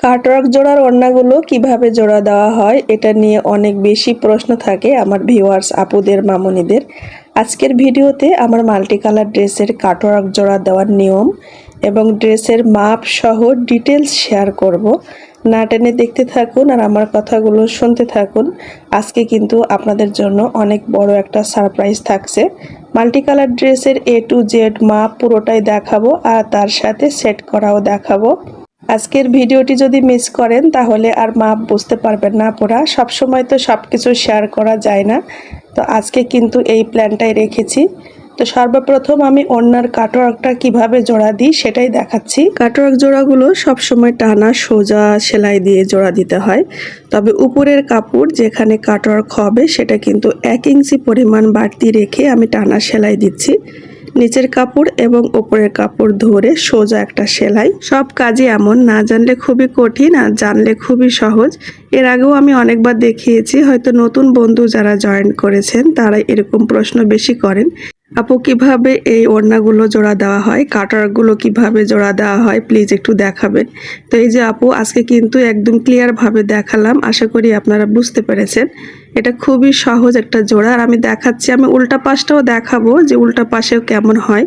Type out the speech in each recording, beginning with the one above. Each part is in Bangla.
কাটওয়ার্ক জোড়ার ওড়নাগুলো কীভাবে জোড়া দেওয়া হয়, এটা নিয়ে অনেক বেশি প্রশ্ন থাকে আমার ভিউয়ার্স আপুদের, মামনিদের। আজকের ভিডিওতে আমার মাল্টি কালার ড্রেসের কাটওয়ার্ক জোড়া দেওয়ার নিয়ম এবং ড্রেসের মাপ সহ ডিটেলস শেয়ার করব। না টেনে দেখতে থাকুন আর আমার কথাগুলো শুনতে থাকুন। আজকে কিন্তু আপনাদের জন্য অনেক বড় একটা সারপ্রাইজ থাকছে। মাল্টি কালার ড্রেসের এ টু জেড মাপ পুরোটাই দেখাবো আর তার সাথে সেট করাও দেখাবো। আজকের ভিডিওটি যদি মিস করেন, তাহলে আর মাপ বুঝতে পারবেন না পুরা সবসময় তো সব কিছু শেয়ার করা যায় না। তো আজকে কিন্তু এই প্ল্যানটাই রেখেছি। তো সর্বপ্রথম আমি অন্যার কাটওয়ার্কটা কীভাবে জোড়া দিই সেটাই দেখাচ্ছি। কাটওয়ার্ক জোড়াগুলো সবসময় টানা, সোজা সেলাই দিয়ে জোড়া দিতে হয়। তবে উপরের কাপড় যেখানে কাটওয়ার্ক হবে, সেটা কিন্তু এক ইঞ্চি পরিমাণ বাড়তি রেখে আমি টানা সেলাই দিচ্ছি। নিচের কাপড় এবং ওপরের কাপড় ধরে সোজা একটা সেলাই। সব কাজই এমন, না জানলে খুবই কঠিন আর জানলে খুবই সহজ। এর আগেও আমি অনেকবার দেখিয়েছি, হয়তো নতুন বন্ধু যারা জয়েন করেছেন তারা এরকম প্রশ্ন বেশি করেন। আপু, কীভাবে এই ওড়নাগুলো জোড়া দেওয়া হয়? কাটারগুলো কীভাবে জোড়া দেওয়া হয়? প্লিজ একটু দেখাবেন। তো এই যে আপু, আজকে কিন্তু একদম ক্লিয়ারভাবে দেখালাম। আশা করি আপনারা বুঝতে পেরেছেন। এটা খুবই সহজ একটা জোড়া। আর আমি দেখাচ্ছি, আমি উল্টা পাশটাও দেখাবো যে উল্টা পাশেও কেমন হয়।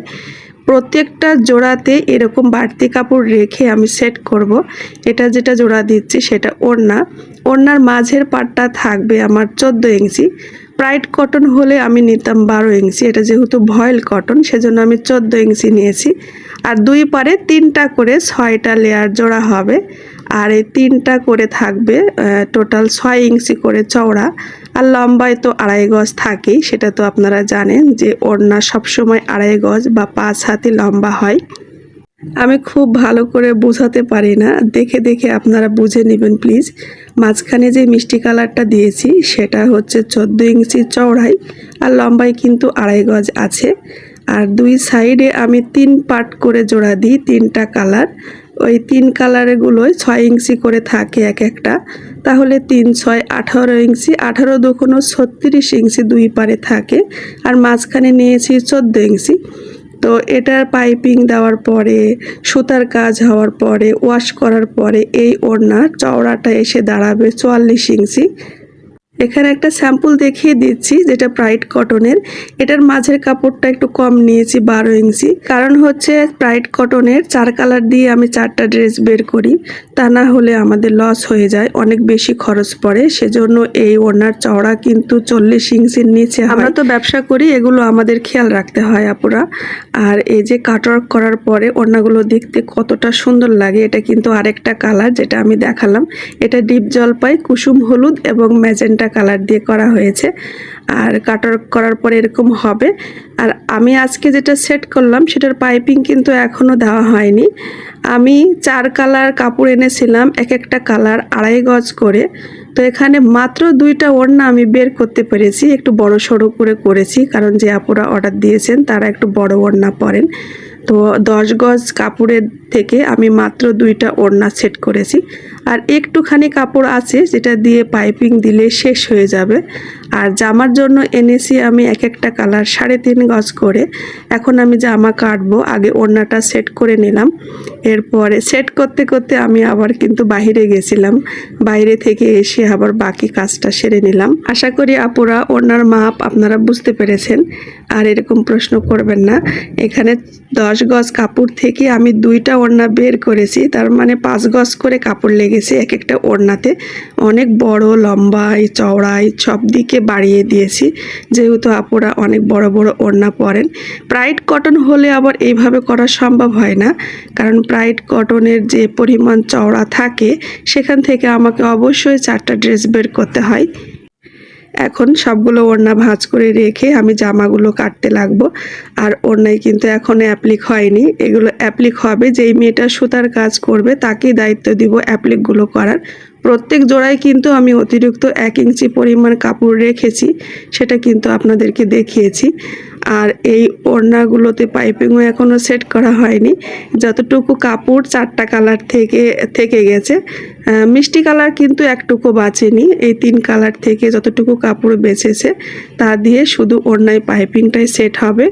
প্রত্যেকটা জোড়াতে এরকম বাড়তি কাপড় রেখে আমি সেট করব। এটা যেটা জোড়া দিচ্ছি, সেটা ওড়না। ওড়নার মাঝের পাটটা থাকবে আমার চোদ্দ ইঞ্চি। প্রাইড কটন হলে আমি নিতাম বারো ইঞ্চি। এটা যেহেতু ভয়েল কটন সেজন্য আমি চোদ্দ ইঞ্চি নিয়েছি। আর দুই পারে তিনটা করে ছয়টা লেয়ার জোড়া হবে। আর এই তিনটা করে থাকবে টোটাল ছয় ইঞ্চি করে চওড়া। আর লম্বায় তো আড়াই গজ থাকেই, সেটা তো আপনারা জানেন যে ওড়না সবসময় আড়াই গজ বা পাঁচ হাতি লম্বা হয়। আমি খুব ভালো করে বোঝাতে পারি না। দেখে দেখে আপনারা বুঝে নেবেন প্লিজ মাঝখানে যে মিষ্টি কালারটা দিয়েছি, সেটা হচ্ছে চোদ্দ ইঞ্চি চওড়াই আর লম্বাই কিন্তু আড়াই গজ আছে। আর দুই সাইডে আমি তিন পার্ট করে জোড়া দিই, তিনটা কালার। ওই তিন কালারগুলোই ছয় ইঞ্চি করে থাকে এক একটা। তাহলে তিন, ছয়, আঠারো ইঞ্চি, আঠারো দুখনো ছত্রিশ ইঞ্চি দুই পারে থাকে। আর মাঝখানে নিয়েছি চোদ্দ ইঞ্চি। তো এটার পাইপিং দেওয়ার পরে, সুতার কাজ হওয়ার পরে, ওয়াশ করার পরে এই ওড়নার চওড়াটা এসে দাঁড়াবে চুয়াল্লিশ ইঞ্চি। এখানে একটা স্যাম্পল দেখিয়ে দিচ্ছি, যেটা প্রাইড কটনের এটার মাঝের কাপড়টা একটু কম নিয়েছি, বারো ইঞ্চি। কারণ হচ্ছে প্রাইড কটনের চার কালার দিয়ে আমি চারটা ড্রেস বের করি। তা না হলে আমাদের লস হয়ে যায়, অনেক বেশি খরচ পড়ে। সেজন্য এই ওনার চওড়া কিন্তু চল্লিশ ইঞ্চির নিচে আমরা তো ব্যবসা করি, এগুলো আমাদের খেয়াল রাখতে হয় আপুরা। আর এই যে কাটওয়ার্ক করার পরে ওড়নাগুলো দেখতে কতটা সুন্দর লাগে, এটা কিন্তু আরেকটা কালার যেটা আমি দেখালাম। এটা ডিপ জলপাই, কুসুম হলুদ এবং ম্যাজেন্টা কালার দিয়ে করা হয়েছে। আর কাটার করার পরে এরকম হবে। আর আমি আজকে যেটা সেট করলাম, সেটার পাইপিং কিন্তু এখনও দেওয়া হয়নি। আমি চার কালার কাপড় এনেছিলাম, এক একটা কালার আড়াই গজ করে। তো এখানে মাত্র দুইটা ওড়না আমি বের করতে পেরেছি, একটু বড় সড়ো করে করেছি, কারণ যে আপুরা অর্ডার দিয়েছেন, তারা একটু বড় ওড়না পরেন। তো দশ গজ কাপড়ের থেকে আমি মাত্র দুইটা ওড়না সেট করেছি। আর একটুখানি কাপড় আছে, যেটা দিয়ে পাইপিং দিলে শেষ হয়ে যাবে। আর জামার জন্য এনেছি আমি এক একটা কালার, সাড়ে তিন গজ করে। এখন আমি জামা কাটবো, আগে ওড়নাটা সেট করে নিলাম। এরপরে সেট করতে করতে আমি আবার কিন্তু বাহিরে গেছিলাম। বাইরে থেকে এসে আবার বাকি কাজটা সেরে নিলাম। আশা করি আপুরা ওড়নার মাপ আপনারা বুঝতে পেরেছেন। আর এরকম প্রশ্ন করবেন না। এখানে দশ গজ কাপড় থেকে আমি দুইটা ওড়না বের করেছি। তার মানে পাঁচ গজ করে কাপড় লেগেছে এক একটা ওড়নাতে। অনেক বড়, লম্বাই, চওড়াই সব দিকে বাড়িয়ে দিয়েছি। যেহেতু আপুরা অনেক বড় বড় ওড়না পরেন প্রাইড কটন হলে আবার এইভাবে করা সম্ভব হয় না। কারণ প্রাইড কটনের যে পরিমাণ চওড়া থাকে, সেখান থেকে আমাকে অবশ্যই চারটা ড্রেস বের করতে হয়। এখন সবগুলো ওড়না ভাঁজ করে রেখে আমি জামাগুলো কাটতে লাগবো। আর ওড়নায় কিন্তু এখন অ্যাপ্লিক হয়নি। এগুলো অ্যাপ্লিক হবে, যেই মেয়েটা সুতার কাজ করবে, তাকেই দায়িত্ব দিব অ্যাপ্লিকগুলো করার। প্রত্যেক জোড়ায় কিন্তু আমি অতিরিক্ত এক ইঞ্চি পরিমাণ কাপড় রেখেছি, সেটা কিন্তু আপনাদেরকে দেখিয়েছি। আর এই ওড়নাগুলোতে পাইপিংও এখনও সেট করা হয়নি। যতটুকু কাপড় চারটা কালার থেকে থেকে গেছে মিষ্টি কালার কিন্তু একটুকু বাঁচেনি। এই তিন কালার থেকে যতটুকু কাপড় বেঁচেছে, তা দিয়ে শুধু ওড়নায় পাইপিংটাই সেট হবে।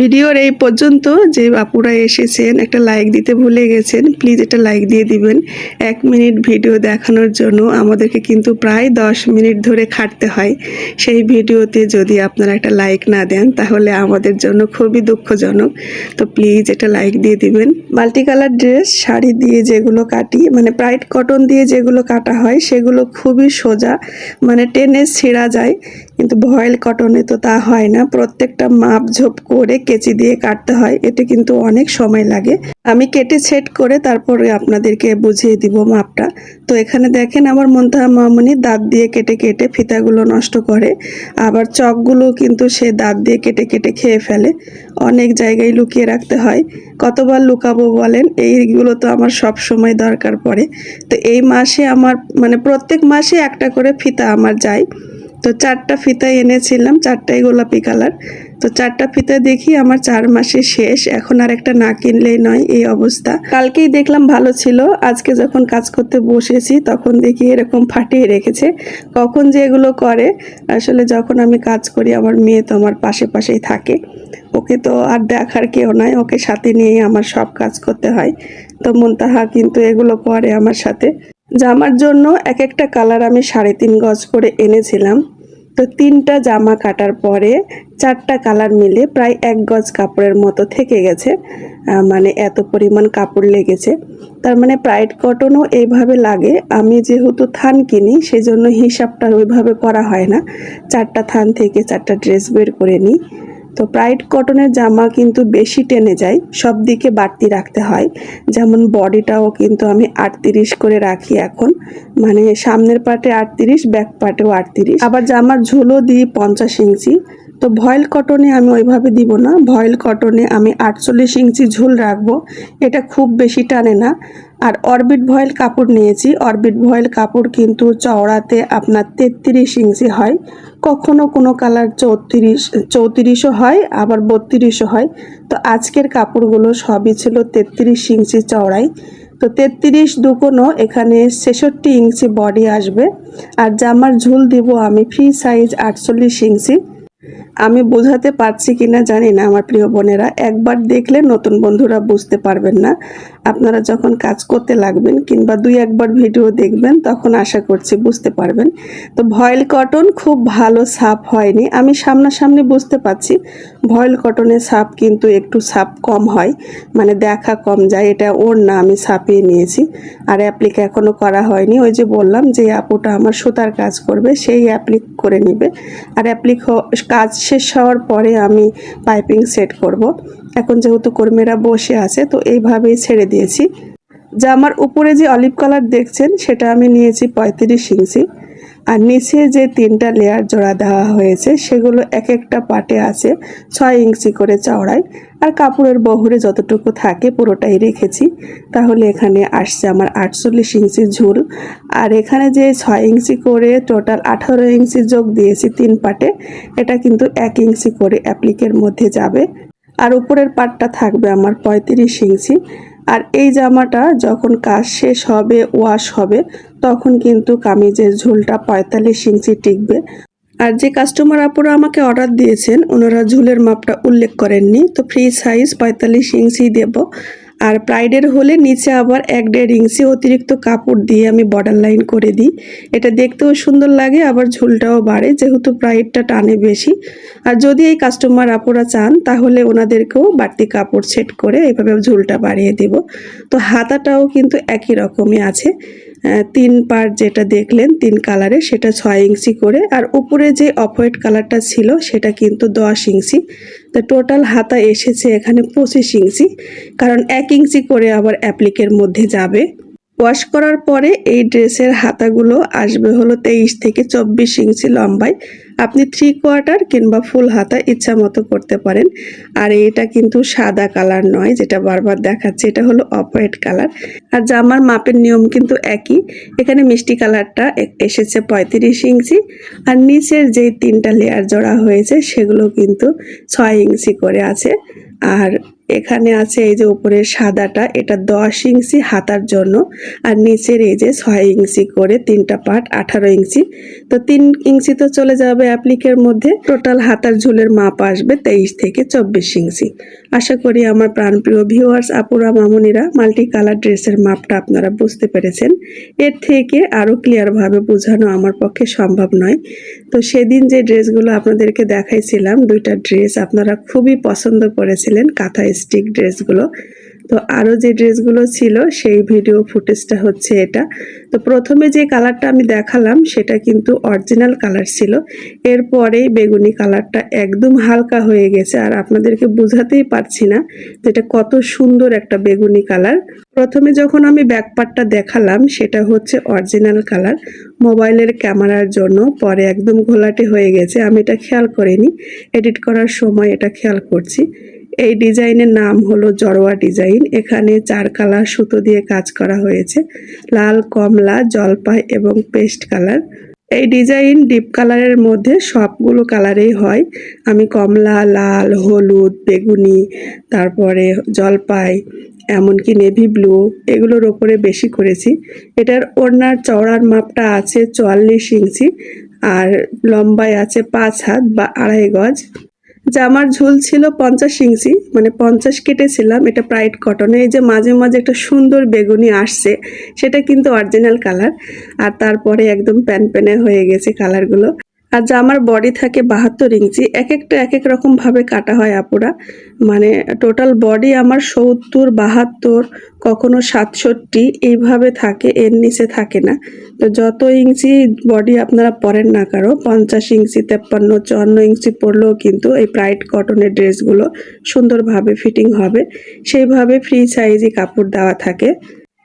ভিডিওর এই পর্যন্ত যে বাপুরা এসেছেন, একটা লাইক দিতে ভুলে গেছেন প্লিজ একটা লাইক দিয়ে দিবেন। এক মিনিট ভিডিও দেখানোর জন্য আমাদেরকে কিন্তু প্রায় দশ মিনিট ধরে খাটতে হয়। সেই ভিডিওতে যদি আপনারা একটা লাইক না দেন, তাহলে আমাদের জন্য খুবই দুঃখজনক। তো প্লিজ এটা লাইক দিয়ে দিবেন। মাল্টি কালার ড্রেস শাড়ি দিয়ে যেগুলো কাটি মানে ব্রাইট কটন দিয়ে যেগুলো কাটা হয়, সেগুলো খুবই সোজা মানে টেনে ছেঁড়া যায়। কিন্তু ভয়েল কটনে তো তা হয় না। প্রত্যেকটা মাপ ঝোপ করে কেচি দিয়ে কাটতে হয়। এতে কিন্তু অনেক সময় লাগে। আমি কেটে সেট করে তারপরে আপনাদেরকে বুঝিয়ে দিব মাপটা। তো এখানে দেখেন আমার মন্তাহা মামনি দাঁত দিয়ে কেটে কেটে ফিতাগুলো নষ্ট করে। আবার চকগুলো কিন্তু সে দাঁত দিয়ে কেটে কেটে খেয়ে ফেলে। অনেক জায়গায় লুকিয়ে রাখতে হয়। কতবার লুকাবো বলেন? এইগুলো তো আমার সব সময় দরকার পড়ে। তো এই মাসে আমার মানে প্রত্যেক মাসে একটা করে ফিতা আমার যায়। তো চারটা ফিতা এনেছিলাম, চারটাই গোলাপি কালার। তো চারটা ফিতা দেখি আমার চার মাসে শেষ, এখন আর একটা না কিনলেই নয় এই অবস্থা। কালকেই দেখলাম ভালো ছিল, আজকে যখন কাজ করতে বসেছি তখন দেখি এরকম ফাটিয়ে রেখেছে। কখন যে এগুলো করে, আসলে যখন আমি কাজ করি আমার মেয়ে তো আমার পাশে পাশেই থাকে। ওকে তো আর দেখার কেউ নয় ওকে সাথে নিয়েই আমার সব কাজ করতে হয়। তো মুনতাহা কিন্তু এগুলো করে আমার সাথে। জামার জন্য এক একটা কালার আমি সাড়ে তিন গজ করে এনেছিলাম। তো তিনটা জামা কাটার পরে চারটা কালার মিলে প্রায় এক গজ কাপড়ের মতো থেকে গেছে। মানে এত পরিমাণ কাপড় লেগেছে। তার মানে প্রাইড কটনও এইভাবে লাগে। আমি যেহেতু থান কিনি, সেজন্য হিসাবটা ওইভাবে করা হয় না। চারটা থান থেকে চারটা ড্রেস বের করে নিই। তো প্রাইড কটনের জামা কিন্তু বেশি টেনে যায়, সব দিকে বাড়তি রাখতে হয়। যেমন বডিটাও কিন্তু আমি আটত্রিশ করে রাখি এখন। মানে সামনের পাটে আটত্রিশ ব্যাক পাটেও আটত্রিশ। আবার জামার ঝুলও দিই পঞ্চাশ ইঞ্চি। তো ভয়েল কটনে আমি ওইভাবে দিব না। ভয়েল কটনে আমি আটচল্লিশ ইঞ্চি ঝুল রাখব। এটা খুব বেশি টানে না। আর অরবিট ভয়েল কাপড় নিয়েছি। অরবিট ভয়েল কাপড় কিন্তু চওড়াতে আপনার তেত্রিশ ইঞ্চি হয়। কখনো কোনো কালার চৌত্রিশ, চৌত্রিশও হয়, আবার বত্রিশও হয়। তো আজকের কাপড়গুলো সবই ছিল তেত্রিশ ইঞ্চি চওড়াই তো তেত্রিশ দুকোনো এখানে ছেষট্টি ইঞ্চি বডি আসবে। আর জামার ঝুল দিব আমি ফ্রি সাইজ আটচল্লিশ ইঞ্চি। আমি বোঝাতে পারছি কিনা জানি না আমার প্রিয় বোনেরা। একবার দেখলে নতুন বন্ধুরা বুঝতে পারবেন না। আপনারা যখন কাজ করতে লাগবেন কিংবা দুই একবার ভিডিও দেখবেন, তখন আশা করছি বুঝতে পারবেন। তো ভয়েল কটন খুব ভালো সাপ হয়নি। আমি সামনাসামনি বুঝতে পারছি, ভয়েল কটনের সাপ কিন্তু একটু সাপ কম হয় মানে দেখা কম যায়। এটা ওর না আমি সাপিয়ে নিয়েছি, আর অ্যাপ্লিক এখনও করা হয়নি। ওই যে বললাম যে আপুটা আমার সুতার কাজ করবে, সেই অ্যাপ্লিক করে নিবে। আর অ্যাপ্লিক কাজ শেষ হওয়ার পরে আমি পাইপিং সেট করব। এখন যেহেতু কর্মীরা বসে আছে, তো এইভাবেই ছেড়ে দিয়েছি। জামার উপরে যে অলিভ কালার দেখছেন, সেটা আমি নিয়েছি পঁয়ত্রিশ ইঞ্চি। আর নিচে যে তিনটা লেয়ার জোড়া দেওয়া হয়েছে, সেগুলো এক একটা পাটে আছে, ছয় ইঞ্চি করে চওড়ায়। আর কাপড়ের বহরে যতটুকু থাকে, পুরোটাই রেখেছি। তাহলে এখানে আসছে আমার আটচল্লিশ ইঞ্চি ঝুল। আর এখানে যে ছয় ইঞ্চি করে টোটাল আঠারো ইঞ্চি যোগ দিয়েছি তিন পাটে, এটা কিন্তু এক ইঞ্চি করে অ্যাপ্লিকের মধ্যে যাবে। আর উপরের পাটটা থাকবে আমার পঁয়ত্রিশ ইঞ্চি। আর এই জামাটা যখন কাজ শেষ হবে ওয়াশ হবে, তখন কিন্তু কামিজের ঝুলটা পঁয়তাল্লিশ ইঞ্চি টিকবে। আর যে কাস্টমার আপুরা আমাকে অর্ডার দিয়েছেন, ওনারা ঝুলের মাপটা উল্লেখ করেননি, তো ফ্রি সাইজ পঁয়তাল্লিশ ইঞ্চি দেব। আর প্রাইডের হলে নিচে আবার এক দেড় ইঞ্চি অতিরিক্ত কাপড় দিয়ে আমি বর্ডার লাইন করে দিই। এটা দেখতেও সুন্দর লাগে, আবার ঝুলটাও বাড়ে, যেহেতু প্রাইডটা টানে বেশি। আর যদি এই কাস্টমার আপুরা চান, তাহলে ওনাদেরকেও বাড়তি কাপড় সেট করে এভাবে ঝুলটা বাড়িয়ে দেব। তো হাতাটাও কিন্তু একই রকমই আছে। তিন পার যেটা দেখলেন, তিন কালারে, সেটা ছয় ইঞ্চি করে। আর উপরে যে অফ হোয়াইট কালারটা ছিল, সেটা কিন্তু দশ ইঞ্চি। তো টোটাল হাতা এসেছে এখানে পঁচিশ ইঞ্চি। কারণ এক ইঞ্চি করে আবার অ্যাপ্লিকের মধ্যে যাবে। ওয়াশ করার পরে এই ড্রেসের হাতাগুলো আসবে হলো তেইশ থেকে চব্বিশ ইঞ্চি লম্বায়। আপনি থ্রি কোয়ার্টার কিংবা ফুল হাতা ইচ্ছা মতো করতে পারেন। আর এটা কিন্তু সাদা কালার নয়, যেটা বারবার দেখাচ্ছে, এটা হলো অফ হোয়াইট কালার আর জামার মাপের নিয়ম কিন্তু একই। এখানে মিষ্টি কালারটা এসেছে পঁয়ত্রিশ ইঞ্চি। আর নিচের যে তিনটা লেয়ার জোড়া হয়েছে, সেগুলো কিন্তু ছয় ইঞ্চি করে আছে। আর এখানে আছে এই যে উপরের সাদাটা, এটা দশ ইঞ্চি হাতার জন্য, আর নিচের এই যে ছয় ইঞ্চি করে তিনটা পার্ট আঠারো ইঞ্চি। তো তিন ইঞ্চি তো চলে যাবে অ্যাপ্লিকের মধ্যে, টোটাল হাতার ঝুলের মাপ আসবে তেইশ থেকে চব্বিশ ইঞ্চি। আশা করি আমার প্রাণপ্রিয় ভিউয়ার্স আপুরা, মামুনিরা মাল্টি কালার ড্রেসের মাপটা আপনারা বুঝতে পেরেছেন। এর থেকে আরও ক্লিয়ারভাবে বোঝানো আমার পক্ষে সম্ভব নয়। তো সেদিন যে ড্রেসগুলো আপনাদেরকে দেখাইছিলাম, দুইটা ড্রেস আপনারা খুবই পছন্দ করেছিলেন, কাঁথা স্টিক ড্রেসগুলো তো আরও যে ড্রেসগুলো ছিল, সেই ভিডিও ফুটেজটা হচ্ছে এটা। তো প্রথমে যে কালারটা আমি দেখালাম, সেটা কিন্তু অরিজিনাল কালার ছিল। এরপরেই বেগুনি কালারটা একদম হালকা হয়ে গেছে, আর আপনাদেরকে বোঝাতেই পারছি না যেটা কত সুন্দর একটা বেগুনি কালার প্রথমে যখন আমি ব্যাকপার্টটা দেখালাম, সেটা হচ্ছে অরিজিনাল কালার মোবাইলের ক্যামেরার জন্য। পরে একদম ঘোলাটে হয়ে গেছে, আমি এটা খেয়াল করিনি। এডিট করার সময় এটা খেয়াল করছি। এই ডিজাইনের নাম হলো জড়োয়া ডিজাইন। এখানে চার কালার সুতো দিয়ে কাজ করা হয়েছে। লাল, কমলা, জলপাই এবং পেস্ট কালার। এই ডিজাইন ডিপ কালারের মধ্যে সবগুলো কালারেই হয়। আমি কমলা, লাল, হলুদ, বেগুনি, তারপরে জলপাই, এমনকি নেভি ব্লু এগুলোর ওপরে বেশি করেছি। এটার ওড়নার চওড়ার মাপটা আছে চুয়াল্লিশ ইঞ্চি আর লম্বায় আছে পাঁচ হাত বা আড়াই গজ। জামার ঝুল ছিল পঞ্চাশ ইঞ্চি মানে পঞ্চাশ কেটেছিলাম এটা প্রাইড কটনে এই যে মাঝে মাঝে একটা সুন্দর বেগুনি আসছে, সেটা কিন্তু অরিজিনাল কালার আর তারপরে একদম প্যান প্যানে হয়ে গেছে কালারগুলো আর জামার বডি থাকে বাহাত্তর ইঞ্চি। এক একটা, এক এক রকমভাবে কাটা হয় আপুরা। মানে টোটাল বডি আমার সত্তর, বাহাত্তর, কখনো সাতষট্টি, এইভাবে থাকে, এর নিচে থাকে না। তো যত ইঞ্চি বডি আপনারা পরেন না কারও, পঞ্চাশ ইঞ্চি, তেপ্পান্ন, চুয়ান্ন ইঞ্চি পরলেও কিন্তু এই প্রাইড কটনের ড্রেসগুলো সুন্দরভাবে ফিটিং হবে। সেইভাবে ফ্রি সাইজই কাপড় দেওয়া থাকে।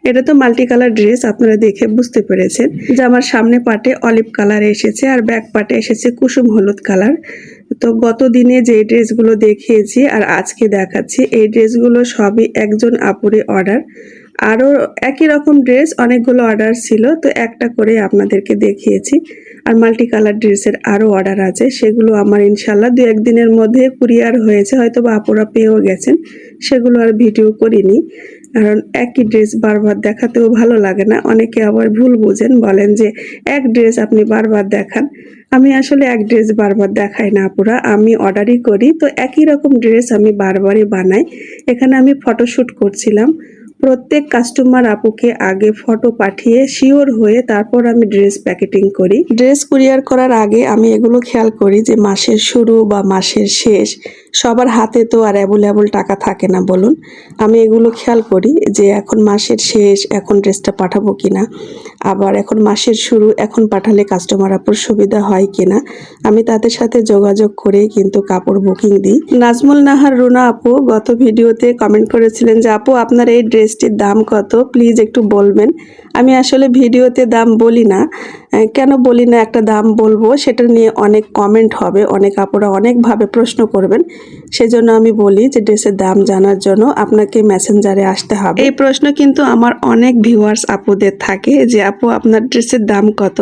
এটা তো মাল্টি কালার ড্রেস আপনারা দেখে বুঝতে পেরেছেন। যে আমার সামনে পাটে অলিভ কালার এসেছে আর ব্যাক পাটে এসেছে কুসুম হলুদ কালার তো গত দিনে যে ড্রেসগুলো দেখিয়েছি আর আজকে দেখাচ্ছি, এই ড্রেসগুলো সবই একজন আপুরে অর্ডার আরও একই রকম ড্রেস অনেকগুলো অর্ডার ছিল, তো একটা করে আপনাদেরকে দেখিয়েছি। আর মাল্টি কালার ড্রেসের আরও অর্ডার আছে, সেগুলো আমার ইনশাল্লাহ দু একদিনের মধ্যে কুরিয়ার হয়েছে হয়তো বা আপুরা পেয়েও গেছেন, সেগুলো আর ভিডিও করিনি। কারণ একই ড্রেস বারবার দেখাতেও ভালো লাগে না। অনেকে আবার ভুল বুঝেন, বলেন যে, এক ড্রেস আপনি বারবার দেখান। আমি আসলে এক ড্রেস বারবার দেখাই না পুরা আমি অর্ডারই করি। তো একই রকম ড্রেস আমি বারবারই বানাই। এখানে আমি ফটোশ্যুট করছিলাম। প্রত্যেক কাস্টমার আপুকে আগে ফটো পাঠিয়ে শিওর হয়ে তারপর আমি ড্রেস প্যাকেটিং করি। ড্রেস কুরিয়ার করার আগে আমি এগুলো খেয়াল করি যে, মাসের শুরু বা মাসের শেষ সবার হাতে তো আর অ্যাভেলেবল টাকা থাকে না, বলুন। আমি এগুলো খেয়াল করি যে এখন মাসের শেষ, এখন ড্রেসটা পাঠাবো কি না আবার এখন মাসের শুরু, এখন পাঠালে কাস্টমার আপুর সুবিধা হয় কি না আমি তাদের সাথে যোগাযোগ করে কিন্তু কাপড় বুকিং দিই। নাজমুল নাহার রুনা আপু গত ভিডিওতে কমেন্ট করেছিলেন যে, আপু, আপনার এই ড্রেসটির দাম কত? প্লিজ একটু বলবেন। আমি আসলে ভিডিওতে দাম বলি না। কেন বলি না একটা দাম বলব? সেটা নিয়ে অনেক কমেন্ট হবে, অনেক আপুরা অনেকভাবে প্রশ্ন করবেন। সেজন্য আমি বলি যে ড্রেসের দাম জানার জন্য আপনাকে মেসেঞ্জারে আসতে হবে। এই প্রশ্ন কিন্তু আমার অনেক ভিউয়ার্স আপুদের থাকে যে, আপু, আপনার ড্রেসের দাম কত?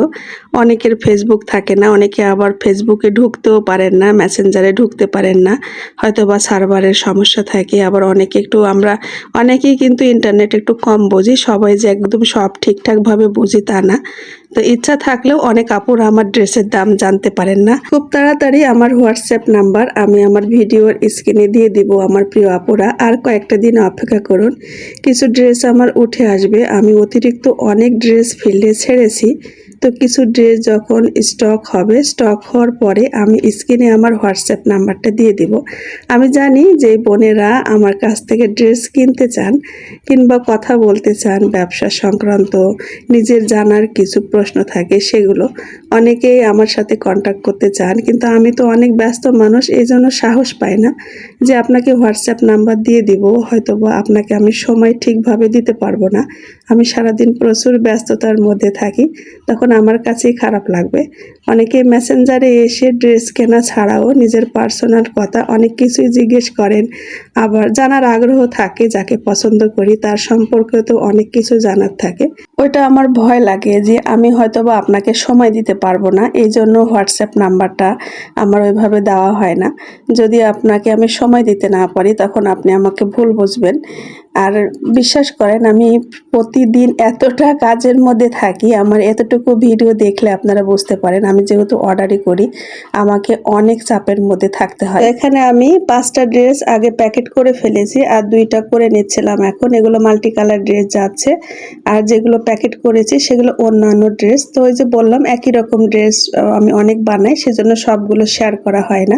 অনেকের ফেসবুক থাকে না, অনেকে আবার ফেসবুকে ঢুকতেও পারেন না মেসেঞ্জারে ঢুকতে পারেন না। হয়তো বা সার্ভারের সমস্যা থাকে, আবার অনেকে একটু আমরা, অনেকেই কিন্তু ইন্টারনেট একটু কম বুঝি, সবাই যে একদম সব ঠিকঠাকভাবে বুঝি তা না। তো ইচ্ছা থাকলেও অনেক আপুরা আমার ড্রেসের দাম জানতে পারেন না। খুব তাড়াতাড়ি আমার হোয়াটসঅ্যাপ নাম্বার আমি আমার ভিডিওর স্ক্রিনে দিয়ে দিব আমার প্রিয় আপুরা। আর কয়েকটা দিন অপেক্ষা করুন, কিছু ড্রেস আমার উঠে আসবে। আমি অতিরিক্ত অনেক ড্রেস ফিল্ডে ছেড়েছি। তো কিছু ড্রেস যখন স্টক হবে স্টক হওয়ার পরে আমি স্ক্রিনে আমার হোয়াটসঅ্যাপ নাম্বারটা দিয়ে দিব। আমি জানি যে বোনেরা আমার কাছ থেকে ড্রেস কিনতে চান কিংবা কথা বলতে চান, ব্যবসা সংক্রান্ত, নিজের জানার কিছু প্রশ্ন থাকে সেগুলো, অনেকেই আমার সাথে কন্ট্যাক্ট করতে চান। কিন্তু আমি তো অনেক ব্যস্ত মানুষ এই জন্য সাহস পাই না যে আপনাকে হোয়াটসঅ্যাপ নাম্বার দিয়ে দিব হয়তো বা আপনাকে আমি সময় ঠিকভাবে দিতে পারব না। আমি সারাদিন প্রচুর ব্যস্ততার মধ্যে থাকি, তখন আমার কাছেই খারাপ লাগবে। অনেকে মেসেঞ্জারে এসে ড্রেস কেনা ছাড়াও নিজের পার্সোনাল কথা অনেক কিছুই জিজ্ঞেস করেন। আবার জানার আগ্রহ থাকে যাকে পছন্দ করি, তার সম্পর্কে তো অনেক কিছু জানার থাকে। ওইটা আমার ভয় লাগে যে আমি হয়তো বা আপনাকে সময় দিতে পারব না এই জন্য হোয়াটসঅ্যাপ নাম্বারটা আমার ওইভাবে দেওয়া হয় না। যদি আপনাকে আমি সময় দিতে না পারি, তখন আপনি আমাকে ভুল বুঝবেন। আর বিশ্বাস করেন, আমি প্রতিদিন এতটা কাজের মধ্যে থাকি, আমার এতটুকু ভিডিও দেখলে আপনারা বুঝতে পারেন, আমি যেহেতু অর্ডারই করি, আমাকে অনেক চাপের মধ্যে থাকতে হয়। এখানে আমি পাঁচটা ড্রেস আগে প্যাকেট করে ফেলেছি, আর দুইটা করে নিচ্ছিলাম এখন। এগুলো মাল্টি কালার ড্রেস যাচ্ছে, আর যেগুলো প্যাকেট করেছি, সেগুলো অন্যান্য ড্রেস তো ওই যে বললাম, একই রকম ড্রেস আমি অনেক বানাই, সেজন্য সবগুলো শেয়ার করা হয় না।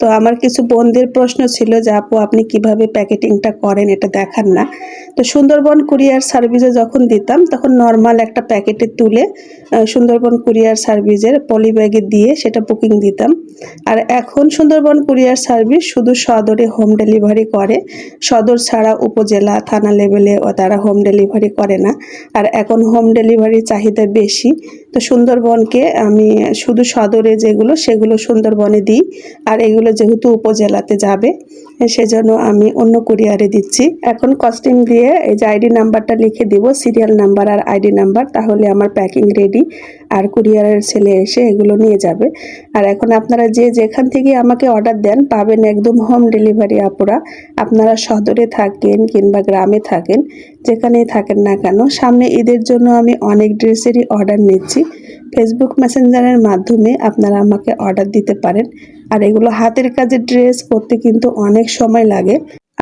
তো আমার কিছু বোনদের প্রশ্ন ছিল যে, আপু, আপনি কীভাবে প্যাকেটিংটা করেন? এটা দেখান না। তো সুন্দরবন কুরিয়ার সার্ভিসে যখন দিতাম, তখন নর্মাল একটা প্যাকেটে তুলে সুন্দরবন কুরিয়ার সার্ভিসের পলি ব্যাগে দিয়ে সেটা বুকিং দিতাম। আর এখন সুন্দরবন কুরিয়ার সার্ভিস শুধু সদরে হোম ডেলিভারি করে, সদর ছাড়া উপজেলা, থানা লেভেলে ও তারা হোম ডেলিভারি করে না। আর এখন হোম ডেলিভারি চাহিদা বেশি। তো সুন্দরবনকে আমি শুধু সদরে যেগুলো, সেগুলো সুন্দরবনে দিই। আর এগুলো যেহেতু উপজেলাতে যাবে, সেজন্য আমি অন্য কুরিয়ারে দিচ্ছি। এখন কস্টিং দিয়ে এই যে আইডি নাম্বারটা লিখে দিব সিরিয়াল নাম্বার আর আইডি নাম্বার তাহলে আমার প্যাকিং রেডি আর কুরিয়ারের ছেলে এসে এগুলো নিয়ে যাবে। আর এখন আপনারা যে যেখান থেকে আমাকে অর্ডার দেন, পাবেন একদম হোম ডেলিভারি আপুরা। আপনারা সদরে থাকেন কিংবা গ্রামে থাকেন, যেখানেই থাকেন না কেন, সামনে ঈদের জন্য আমি অনেক ড্রেসেরই অর্ডার নিচ্ছি। ফেসবুক মেসেঞ্জারের মাধ্যমে আপনারা আমাকে অর্ডার দিতে পারেন। আর এগুলো হাতের কাজের ড্রেস করতে কিন্তু অনেক সময় লাগে।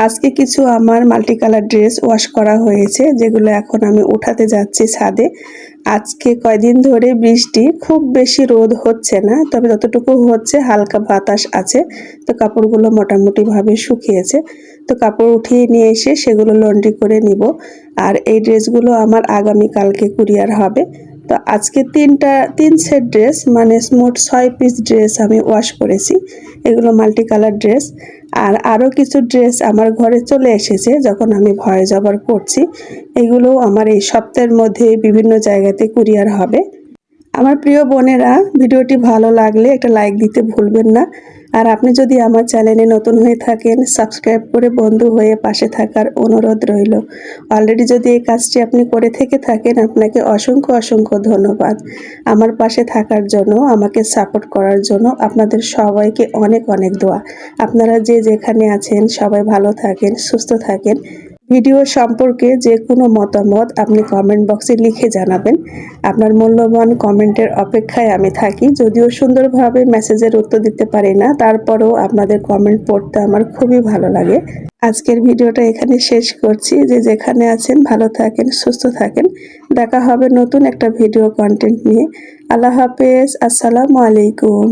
আজকে কিছু আমার মাল্টি কালার ড্রেস ওয়াশ করা হয়েছে, যেগুলো এখন আমি উঠাতে যাচ্ছি ছাদে। আজকে কয়দিন ধরে বৃষ্টি, খুব বেশি রোদ হচ্ছে না, তবে যতটুকু হচ্ছে হালকা বাতাস আছে। তো কাপড়গুলো মোটামুটিভাবে শুকিয়েছে। তো কাপড় উঠিয়ে নিয়ে এসে সেগুলো লন্ড্রি করে নিব। আর এই ড্রেসগুলো আমার আগামী কালকে কুরিয়ার হবে। তো আজকে তিনটা, তিন সেট ড্রেস মানে মোট ছয় পিস ড্রেস আমি ওয়াশ করেছি। এগুলো মাল্টি কালার ড্রেস আর আরও কিছু ড্রেস আমার ঘরে চলে এসেছে, যখন আমি ভয়েস ওভার করছি। এগুলো আমার এই সপ্তাহের মধ্যে বিভিন্ন জায়গাতে কুরিয়ার হবে। আমার প্রিয় বোনেরা, ভিডিওটি ভালো লাগলে একটা লাইক দিতে ভুলবেন না। আর আপনি যদি আমার চ্যানেলে নতুন হয়ে থাকেন, সাবস্ক্রাইব করে বন্ধু হয়ে পাশে থাকার অনুরোধ রইল। অলরেডি যদি এই কাজটি আপনি করে থেকে থাকেন, আপনাকে অসংখ্য অসংখ্য ধন্যবাদ। আমার পাশে থাকার জন্য, আমাকে সাপোর্ট করার জন্য আপনাদের সবাইকে অনেক অনেক দোয়া। আপনারা যে যেখানে আছেন, সবাই ভালো থাকেন, সুস্থ থাকেন। ভিডিও সম্পর্কে যে কোনো মতামত আপনি কমেন্ট বক্সে লিখে জানাবেন। আপনার মূল্যবান কমেন্টের অপেক্ষায় আমি থাকি। যদিও সুন্দরভাবে মেসেজের উত্তর দিতে পারি না, তারপরেও আপনাদের কমেন্ট পড়তে আমার খুবই ভালো লাগে। আজকের ভিডিওটা এখানে শেষ করছি। যে যেখানে আছেন, ভালো থাকেন, সুস্থ থাকেন। দেখা হবে নতুন একটা ভিডিও কন্টেন্ট নিয়ে। আল্লাহ হাফেজ। আসসালামু আলাইকুম।